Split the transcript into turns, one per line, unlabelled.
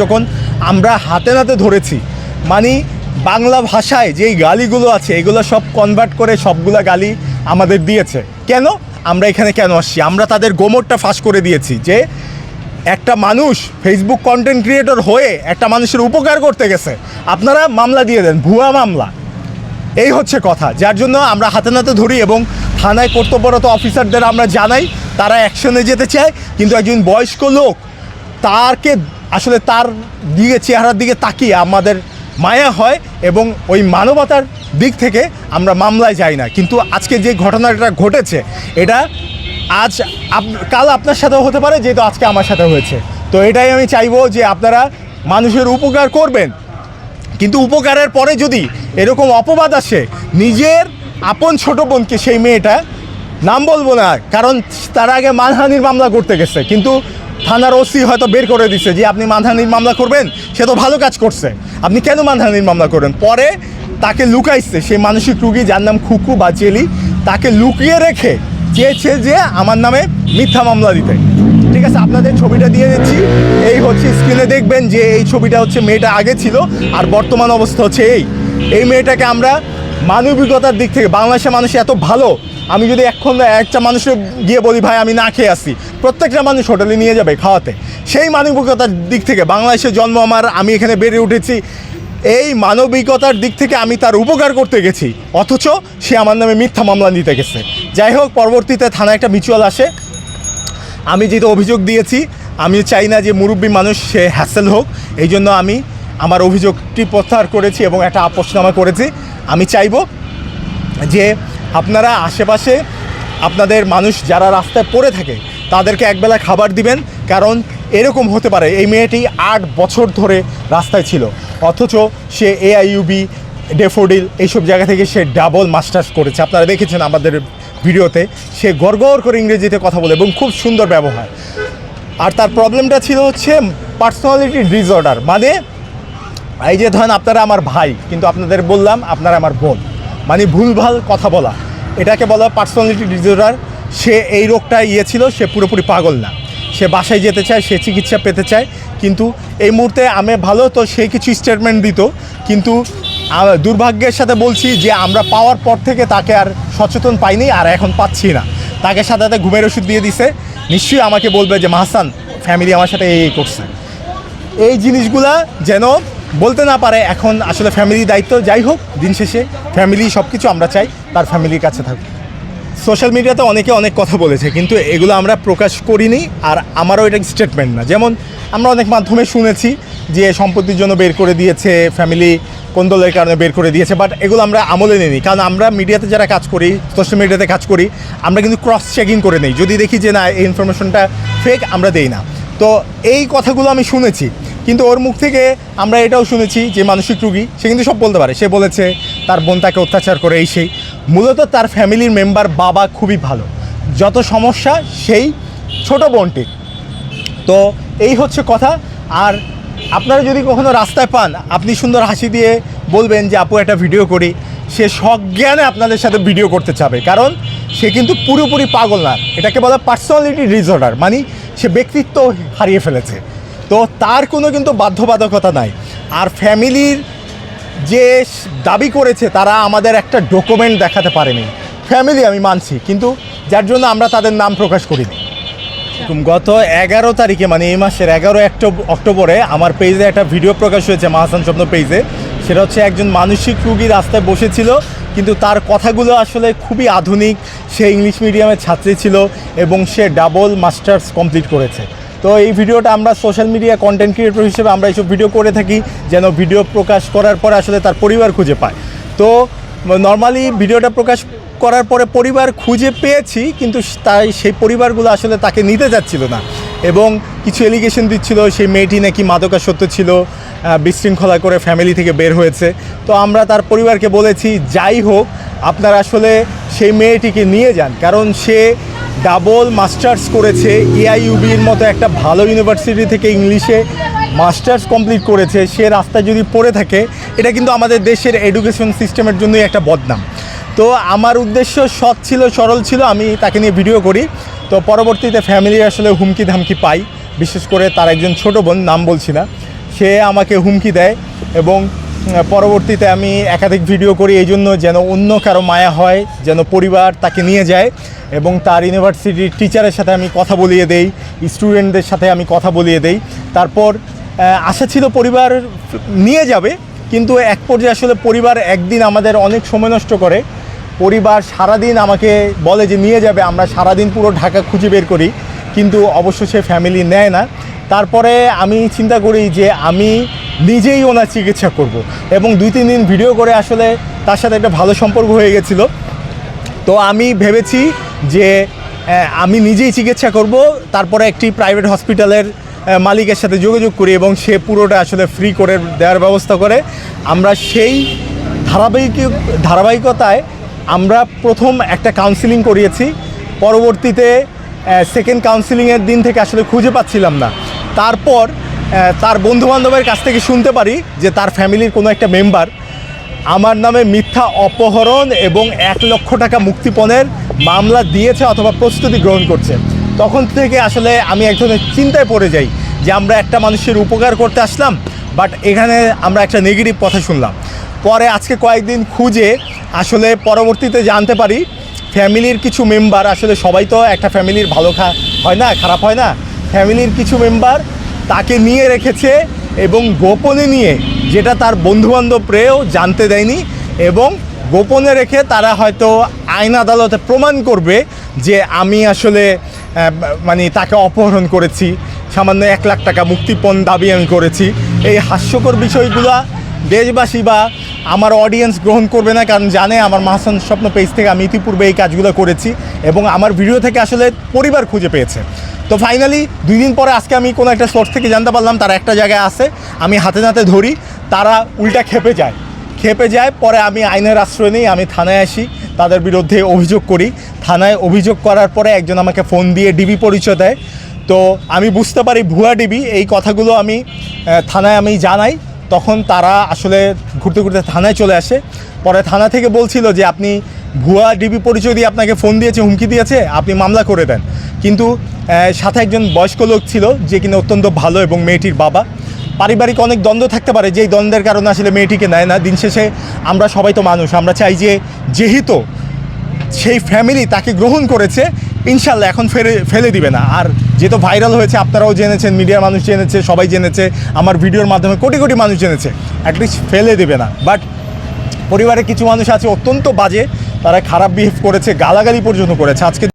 যখন আমরা হাতে নাতে ধরেছি মানে বাংলা ভাষায় যেই গালিগুলো আছে, এগুলো সব কনভার্ট করে সবগুলা গালি আমাদের দিয়েছে। কেন? আমরা এখানে কেন আসছি? আমরা তাদের গোমরটা ফাঁস করে দিয়েছি যে একটা মানুষ ফেসবুক কন্টেন্ট ক্রিয়েটর হয়ে একটা মানুষের উপকার করতে গেছে। আপনারা মামলা দিয়ে দেন, ভুয়া মামলা। এই হচ্ছে কথা। যার জন্য আমরা হাতে নাতে ধরি এবং থানায় কর্তব্যরত অফিসারদের আমরা জানাই, তারা অ্যাকশনে যেতে চায়, কিন্তু একজন বয়স্ক লোক তারকে আসলে তার দিকে, চেহারার দিকে তাকিয়ে আমাদের মায়া হয় এবং ওই মানবতার দিক থেকে আমরা মামলায় যাই না। কিন্তু আজকে যে ঘটনাটা ঘটেছে, এটা আজ আপ- কাল আপনার সাথেও হতে পারে, যেহেতু আজকে আমার সাথে হয়েছে। তো এটাই আমি চাইব যে আপনারা মানুষের উপকার করবেন। কিন্তু উপকারের পরে যদি এরকম অপবাদ আসে, নিজের আপন ছোট বোনকে সেই মেয়েটা নাম বলব না, কারণ তার আগে মানহানির মামলা করতে গেছে। কিন্তু থানার ওসি হয়তো বের করে দিছে যে, আপনি মানহানির মামলা করবেন, সে তো ভালো কাজ করছে। আপনি কেন মানহানির মামলা করবেন পরে তাকে লুকাইছে সেই মানসিক রুগী যার নাম খুকু বা জেলি। তাকে লুকিয়ে রেখে চেয়েছে যে, আমার নামে মিথ্যা মামলা দিতে। ঠিক আছে, আপনাদের ছবিটা দিয়ে দিচ্ছি। এই হচ্ছে স্ক্রিনে দেখবেন যে, এই ছবিটা হচ্ছে মেয়েটা আগে ছিল, আর বর্তমান অবস্থা হচ্ছে এই। এই মেয়েটাকে আমরা মানবিকতার দিক থেকে, বাংলাদেশের মানুষ এত ভালো আমি যদি এখন একটা মানুষের গিয়ে বলি, ভাই, আমি না খেয়ে আসি প্রত্যেকটা মানুষ হোটেলে নিয়ে যাবে খাওয়াতে। সেই মানবিকতার দিক থেকে বাংলাদেশের জন্ম আমার, আমি এখানে বেড়ে উঠেছি। এই মানবিকতার দিক থেকে আমি তার উপকার করতে গেছি। অথচ সে আমার নামে মিথ্যা মামলা নিতে গেছে। যাই হোক, পরবর্তীতে থানায় একটা মিচুয়াল আসে। আমি যেহেতু অভিযোগ দিয়েছি, আমি চাই না যে মুরব্বী মানুষ সে হ্যাসেল হোক। এই জন্য আমি আমার অভিযোগটি প্রত্যাহার করেছি এবং একটা আপোষনামা করেছি। আমি চাইব যে আপনারা আশেপাশে আপনাদের মানুষ যারা রাস্তায় পড়ে থাকে, তাদেরকে একবেলা খাবার দিবেন, কারণ এরকম হতে পারে এই মেয়েটি আট বছর ধরে রাস্তায় ছিল। অথচ সে এআইইউবি ডেফোডিল এইসব জায়গা থেকে সে ডাবল মাস্টার্স করেছে। আপনারা দেখেছেন আমাদের ভিডিওতে, সে গড়গড় করে ইংরেজিতে কথা বলে এবং খুব সুন্দর ব্যবহার। আর তার প্রবলেমটা ছিল হচ্ছে পার্সোনালিটি ডিসঅর্ডার মানে এই যে ধরেন আপনারা আমার ভাই, কিন্তু আপনাদের বললাম আপনারা আমার বোন মানে ভুলভাল কথা বলা। এটাকে বলা পার্সোনালিটি ডিসঅর্ডার সে এই রোগটা ইয়ে ছিল, সে পুরোপুরি পাগল না। সে বাসায় যেতে চায়, সে চিকিৎসা পেতে চায়। কিন্তু এই মুহূর্তে আমি ভালো, তো সে কিছু স্টেটমেন্ট দিত। কিন্তু দুর্ভাগ্যের সাথে বলছি যে, আমরা পাওয়ার পর থেকে তাকে আর সচেতন পাইনি, আর এখন পাচ্ছি না। তাকে সাথে সাথে ঘুমের ওষুধ দিয়ে দিছে। নিশ্চয়ই আমাকে বলবে যে, মাহসান ফ্যামিলি আমার সাথে এই করছে। এই জিনিসগুলা যেন বলতে না পারে, এখন আসলে ফ্যামিলি দায়িত্ব। যাই হোক, দিন শেষে ফ্যামিলি সব কিছু আমরা চাই, তার ফ্যামিলির কাছে থাকুক। সোশ্যাল মিডিয়াতে অনেকে অনেক কথা বলেছে, কিন্তু এগুলো আমরা প্রকাশ করিনি, আর আমারও এটা স্টেটমেন্ট না। যেমন আমরা অনেক মাধ্যমে শুনেছি যে সম্পত্তির জন্য বের করে দিয়েছে ফ্যামিলি কোন্দলের কারণে বের করে দিয়েছে বাট এগুলো আমরা আমলে নিই কারণ আমরা মিডিয়াতে যারা কাজ করি সোশ্যাল মিডিয়াতে কাজ করি, আমরা কিন্তু ক্রস চেকিং করে নেই। যদি দেখি যে না, এই ইনফরমেশনটা ফেক আমরা দেই না। তো এই কথাগুলো আমি শুনেছি। কিন্তু ওর মুখ থেকে আমরা এটাও শুনেছি যে মানসিক রুগী, সে কিন্তু সব বলতে পারে। সে বলেছে তার বোন তাকে অত্যাচার করে, এই সেই। মূলত তার ফ্যামিলির মেম্বার বাবা খুবই ভালো। যত সমস্যা, সেই ছোট বোনটির তো এই হচ্ছে কথা। আর আপনারা যদি কখনো রাস্তায় পান, আপনি সুন্দর হাসি দিয়ে বলবেন যে, আপু, একটা ভিডিও করি। সে সজ্ঞানে আপনাদের সাথে ভিডিও করতে চাবে। কারণ সে কিন্তু পুরোপুরি পাগল না। এটাকে বলা পার্সোনালিটি ডিসঅর্ডার মানে সে ব্যক্তিত্ব হারিয়ে ফেলেছে। তো তার কোনো কিন্তু বাধ্যবাধকতা নাই। আর ফ্যামিলির যে দাবি করেছে, তারা আমাদের একটা ডকুমেন্ট দেখাতে পারেনি। ফ্যামিলি আমি মানছি, কিন্তু যার জন্য আমরা তাদের নাম প্রকাশ করিনি। গত এগারো তারিখে মানে এই মাসের এগারো অক্টোবরে আমার পেজে একটা ভিডিও প্রকাশ হয়েছে মাহাসান স্বপ্ন পেজে। সেটা হচ্ছে একজন মানসিক রুগী রাস্তায় বসেছিল, কিন্তু তার কথাগুলো আসলে খুবই আধুনিক। সে ইংলিশ মিডিয়ামের ছাত্রী ছিল এবং সে ডাবল মাস্টার্স কমপ্লিট করেছে। তো এই ভিডিওটা আমরা সোশ্যাল মিডিয়া কন্টেন্ট ক্রিয়েটর হিসেবে আমরা এইসব ভিডিও করে থাকি, যেন ভিডিও প্রকাশ করার পরে আসলে তার পরিবার খুঁজে পায়। তো নর্মালি ভিডিওটা প্রকাশ করার পরে পরিবার খুঁজে পেয়েছি, কিন্তু তাই সেই পরিবারগুলো আসলে তাকে নিতে যাচ্ছিল না। এবং কিছু এলিগেশন দিচ্ছিল, সেই মেয়েটি নাকি মাদকাসত্ব ছিল বিশৃঙ্খলা করে ফ্যামিলি থেকে বের হয়েছে। তো আমরা তার পরিবারকে বলেছি, যাই হোক, আপনারা আসলে সেই মেয়েটিকে নিয়ে যান। কারণ সে ডাবল মাস্টার্স করেছে এআইইউবির মতো একটা ভালো ইউনিভার্সিটি থেকে ইংলিশে মাস্টার্স কমপ্লিট করেছে। সে রাস্তায় যদি পড়ে থাকে, এটা কিন্তু আমাদের দেশের এডুকেশন সিস্টেমের জন্যই একটা বদনাম। তো আমার উদ্দেশ্য সৎ ছিল, সরল ছিল, আমি তাকে নিয়ে ভিডিও করি। তো পরবর্তীতে ফ্যামিলি আসলে হুমকি ধামকি পাই। বিশেষ করে তার একজন ছোট বোন, নাম বলছি না। সে আমাকে হুমকি দেয় এবং পরবর্তীতে আমি একাধিক ভিডিও করি, এই জন্য যেন অন্য কারও মায়া হয়, যেন পরিবার তাকে নিয়ে যায় এবং তার ইউনিভার্সিটির টিচারের সাথে আমি কথা বলিয়ে দেই স্টুডেন্টদের সাথে আমি কথা বলিয়ে দেই। তারপর আশা ছিল পরিবার নিয়ে যাবে, কিন্তু এক পর্যায়ে আসলে পরিবার একদিন আমাদের অনেক সময় নষ্ট করে। পরিবার সারাদিন আমাকে বলে যে নিয়ে যাবে, আমরা সারাদিন পুরো ঢাকা খুঁজে বের করি, কিন্তু অবশ্য সে ফ্যামিলি নেয় না। তারপরে আমি চিন্তা করি যে আমি নিজেই ওনার চিকিৎসা করব। এবং দুই, তিন দিন ভিডিও করে আসলে তার সাথে একটা ভালো সম্পর্ক হয়ে গেছিল। তো আমি ভেবেছি যে আমি নিজেই চিকিৎসা করব, তারপরে একটি প্রাইভেট হসপিটালের মালিকের সাথে যোগাযোগ করি এবং সে পুরোটা আসলে ফ্রি করে দেওয়ার ব্যবস্থা করে। আমরা সেই ধারাবাহিক, ধারাবাহিকতায় আমরা প্রথম একটা কাউন্সিলিং করিয়েছি। পরবর্তীতে সেকেন্ড কাউন্সিলিংয়ের দিন থেকে আসলে খুঁজে পাচ্ছিলাম না। তারপর তার বন্ধুবান্ধবের কাছ থেকে শুনতে পারি যে তার ফ্যামিলির কোনো একটা মেম্বার আমার নামে মিথ্যা অপহরণ এবং এক লক্ষ টাকা মুক্তিপণের মামলা দিয়েছে অথবা প্রস্তুতি গ্রহণ করছে। তখন থেকে আসলে আমি এক ধরনের চিন্তায় পড়ে যাই যে আমরা একটা মানুষের উপকার করতে আসলাম বাট এখানে আমরা একটা নেগেটিভ কথা শুনলাম। পরে আজকে কয়েকদিন খুঁজে আসলে পরবর্তীতে জানতে পারি ফ্যামিলির কিছু মেম্বার আসলে সবাই তো একটা ফ্যামিলির ভালো খা হয় না, খারাপ হয় না। ফ্যামিলির কিছু মেম্বার তাকে নিয়ে রেখেছে এবং গোপনে নিয়ে, যেটা তার বন্ধুবান্ধবরেও জানতে দেয়নি, এবং গোপনে রেখে তারা হয়তো আইন আদালতে প্রমাণ করবে যে আমি আসলে মানে তাকে অপহরণ করেছি, সামান্য এক লাখ টাকা মুক্তিপণ দাবি আমি করেছি। এই হাস্যকর বিষয়গুলো দেশবাসী বা আমার অডিয়েন্স গ্রহণ করবে না, কারণ জানে আমার মাহাসান স্বপ্ন পেজ থেকে আমি ইতিপূর্বে এই কাজগুলো করেছি, এবং আমার ভিডিও থেকে আসলে পরিবার খুঁজে পেয়েছে। তো ফাইনালি দুই দিন পরে আজকে আমি কোনো একটা সোর্স থেকে জানতে পারলাম, তারা একটা জায়গায় আসে আমি হাতে নাতে ধরি, তারা উল্টা খেপে যায়। খেপে যায়, পরে আমি আইনের আশ্রয় নিই, আমি থানায় আসি, তাদের বিরুদ্ধে অভিযোগ করি। থানায় অভিযোগ করার পরে একজন আমাকে ফোন দিয়ে ডিবি পরিচয় দেয়। তো আমি বুঝতে পারি, ভুয়া ডিবি, এই কথাগুলো আমি থানায় আমি জানাই। তখন তারা আসলে ঘুরতে ঘুরতে থানায় চলে আসে। পরে থানা থেকে বলছিল যে, আপনি ভুয়া ডিবি পরিচয় দিয়ে আপনাকে ফোন দিয়েছে, হুমকি দিয়েছে, আপনি মামলা করে দেন। কিন্তু সাথে একজন বয়স্ক লোক ছিল, যে কিনা অত্যন্ত ভালো এবং মেয়েটির বাবা। পারিবারিক অনেক দ্বন্দ্ব থাকতে পারে, যেই দ্বন্দ্বের কারণে আসলে মেয়েটিকে নেয় না। দিন শেষে আমরা সবাই তো মানুষ, আমরা চাই যে, যেহেতু সেই ফ্যামিলি তাকে গ্রহণ করেছে ইনশাল্লাহ এখন ফেলে ফেলে দিবে না। আর যেহেতু ভাইরাল হয়েছে, আপনারাও জেনেছেন, মিডিয়ার মানুষ জেনেছে, সবাই জেনেছে, আমার ভিডিওর মাধ্যমে কোটি কোটি মানুষ জেনেছে অ্যাটলিস্ট ফেলে দেবে না। বাট পরিবারে কিছু মানুষ আছে, অত্যন্ত বাজে, তারা খারাপ বিহেভ করেছে, গালাগালি পর্যন্ত করেছে। আজকে